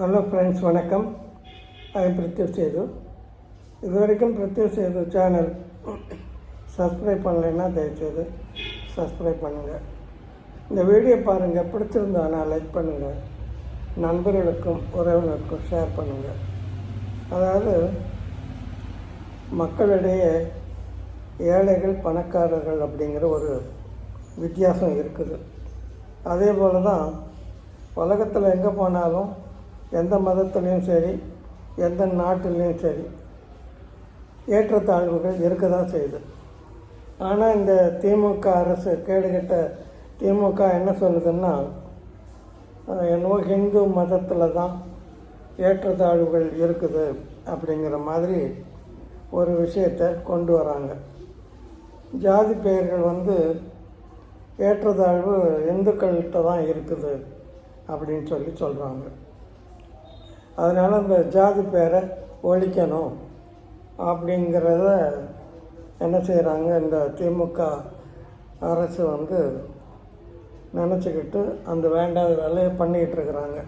Hello friends வணக்கம். I am Setu இது வரைக்கும் பிரித்திவ் சேது சேனல் சப்ஸ்கிரைப் பண்ணலைன்னா தயவுசெய்து சப்ஸ்கிரைப் பண்ணுங்கள் இந்த வீடியோ பாருங்கள் பிடிச்சிருந்தானா லைக் பண்ணுங்கள் நண்பர்களுக்கும் உறவினருக்கும் ஷேர் பண்ணுங்கள் அதாவது மக்களிடையே ஏழைகள் பணக்காரர்கள் அப்படிங்கிற ஒரு வித்தியாசம் இருக்குது. அதே போல் தான் உலகத்தில் எங்கே போனாலும் எந்த மதத்துலேயும் சரி எந்த நாட்டிலையும் சரி ஏற்றத்தாழ்வுகள் இருக்க தான் செய்யுது. ஆனால் இந்த திமுக அரசு கேடுகட்ட திமுக என்ன சொல்லுதுன்னா என்னவோ ஹிந்து மதத்தில் தான் ஏற்றத்தாழ்வுகள் இருக்குது அப்படிங்கிற மாதிரி ஒரு விஷயத்தை கொண்டு வராங்க. ஜாதி பெயர்கள் வந்து ஏற்றத்தாழ்வு இந்துக்கள்கிட்ட தான் இருக்குது அப்படின்னு சொல்லி சொல்கிறாங்க அதனால் அந்த ஜாதி பேரை ஒழிக்கணும் அப்படிங்கிறத என்ன செய்கிறாங்க இந்த திமுக அரசு வந்து நினச்சிக்கிட்டு அந்த வேண்டாத வேலையை பண்ணிக்கிட்டு இருக்கிறாங்க.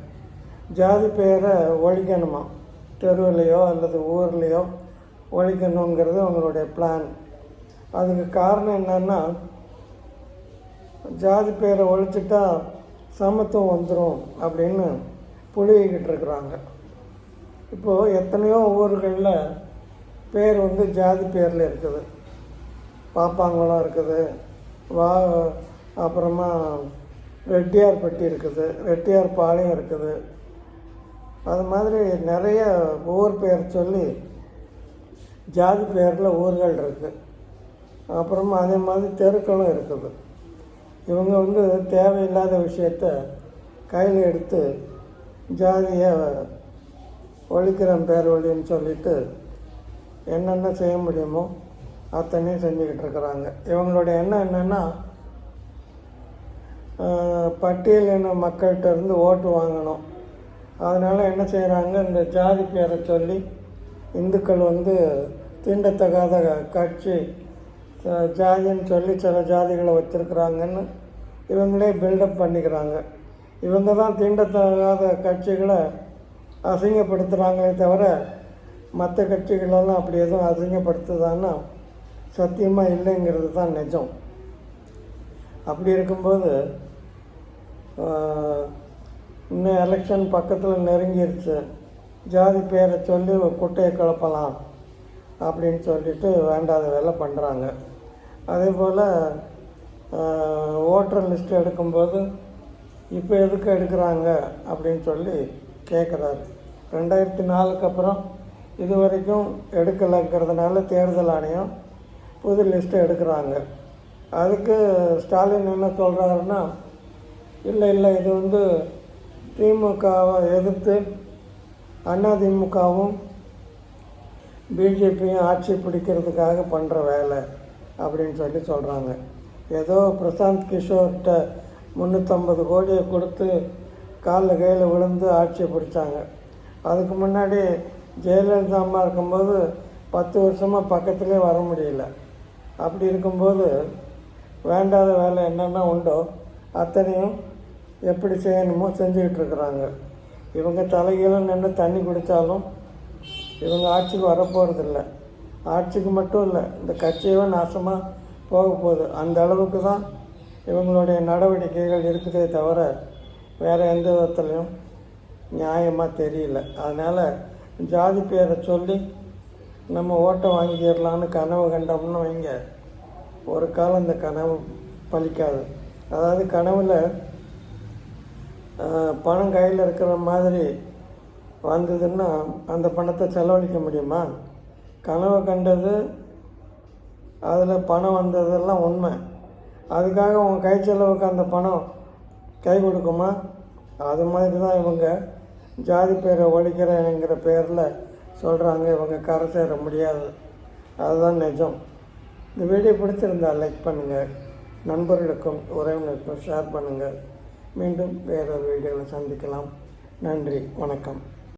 ஜாதி பெயரை ஒழிக்கணுமா? தெருவிலையோ அல்லது ஊர்லேயோ ஒழிக்கணுங்கிறது அவங்களுடைய பிளான் அதுக்கு காரணம் என்னென்னா ஜாதி பேரை ஒழிச்சிட்டா சமத்துவம் வந்துடும் அப்படின்னு புழுகிக்கிட்டு இருக்கிறாங்க இப்போது எத்தனையோ ஊர்களில் பேர் வந்து ஜாதி பேரில் இருக்குது. பாப்பாங்குளம் இருக்குது. வா அப்புறமா ரெட்டியார்பட்டி இருக்குது. ரெட்டியார் பாளையம் இருக்குது. அது மாதிரி நிறைய ஊர் பேர் சொல்லி ஜாதி பேரில் ஊர்கள் இருக்குது அப்புறமா அதே மாதிரி தெருக்களும் இருக்குது. இவங்க வந்து தேவையில்லாத விஷயத்த கையில் எடுத்து ஜாதியை ஒழிக்கிறேன் பேர் ஒழின்னு சொல்லிட்டு என்னென்ன செய்ய முடியுமோ அத்தனையும் செஞ்சுக்கிட்டு இருக்கிறாங்க. இவங்களுடைய எண்ணம் என்னென்னா பட்டியலின மக்கள்கிட்ட இருந்து ஓட்டு வாங்கணும். அதனால் என்ன செய்கிறாங்க இந்த ஜாதி பேரை சொல்லி இந்துக்கள் வந்து தீண்டத்தகாத கட்சி ஜாதின்னு சொல்லி சில ஜாதிகளை வச்சுருக்குறாங்கன்னு இவங்களே பில்டப் பண்ணிக்கிறாங்க. இவங்க தான் தீண்டத்தகாத கட்சிகளை அசிங்கப்படுத்துகிறாங்களே தவிர மற்ற கட்சிகளெல்லாம் அப்படி எதுவும் அசிங்கப்படுத்துதான்னா சத்தியமாக இல்லைங்கிறது தான் நிஜம். அப்படி இருக்கும்போது இன்னும் எலெக்ஷன் பக்கத்தில் நெருங்கிருச்சு. ஜாதி பேரை சொல்லி குட்டையை கிளப்பலாம் அப்படின்னு சொல்லிட்டு வேண்டாத வேலை பண்ணுறாங்க அதே போல் ஓட்டர் லிஸ்ட் எடுக்கும்போது இப்போ எதுக்கு எடுக்கிறாங்க அப்படின்னு சொல்லி கேட்குறாரு ரெண்டாயிரத்தி நாலுக்கு அப்புறம் இது வரைக்கும் எடுக்கலைங்கிறதுனால தேர்தல் ஆணையம் புது லிஸ்ட்டு எடுக்கிறாங்க. அதுக்கு ஸ்டாலின் என்ன சொல்கிறாருன்னா இல்லை இல்லை இது வந்து திமுகவை எதிர்த்து அதிமுகவும் பிஜேபியும் ஆட்சி பிடிக்கிறதுக்காக பண்ணுற வேலை அப்படின்னு சொல்லி சொல்கிறாங்க ஏதோ பிரசாந்த் கிஷோர்கிட்ட முந்நூற்றம்பது கோடியை கொடுத்து காலில் கையில் விழுந்து ஆட்சியை பிடிச்சாங்க. அதுக்கு முன்னாடி ஜெயலலிதா அம்மா இருக்கும்போது பத்து வருஷமாக பக்கத்துலேயே வர முடியல. அப்படி இருக்கும்போது வேண்டாத வேலை என்னென்ன உண்டோ அத்தனையும் எப்படி செய்யணுமோ செஞ்சுக்கிட்டு இருக்கிறாங்க. இவங்க தலைகீழ நின்று தண்ணி குடித்தாலும் இவங்க ஆட்சிக்கு வரப்போகிறதில்ல ஆட்சிக்கு மட்டும் இல்லை இந்த கட்சியவே நாசமாக போக போகுது. அந்த அளவுக்கு தான் இவங்களுடைய நடவடிக்கைகள் இருக்குதே தவிர வேறு எந்த விதத்துலையும் நியாயமாக தெரியல. அதனால் ஜாதி பேரை சொல்லி நம்ம ஓட்டை வாங்கிடலான்னு கனவு கண்டோம்னு வைங்க. ஒரு காலம் இந்த கனவு பலிக்காது. அதாவது கனவில் பணம் கையில் இருக்கிற மாதிரி வந்ததுன்னா அந்த பணத்தை செலவழிக்க முடியுமா? கனவு கண்டது அதில் பணம் வந்ததெல்லாம் உண்மை. அதுக்காக உன் கை செலவுக்கு அந்த பணம் கை கொடுக்குமா? அது மாதிரி தான் இவங்க. ஜாதி பேரை ஒழிக்கிறேங்கிற பேரில் சொல்கிறாங்க இவங்க கரை சேர முடியாது. அதுதான் நிஜம். இந்த வீடியோ பிடிச்சிருந்தா லைக் பண்ணுங்கள் நண்பர்களுக்கும் உறவினருக்கும் ஷேர் பண்ணுங்கள் மீண்டும் வேறொரு வீடியோவில் சந்திக்கலாம். நன்றி. வணக்கம்.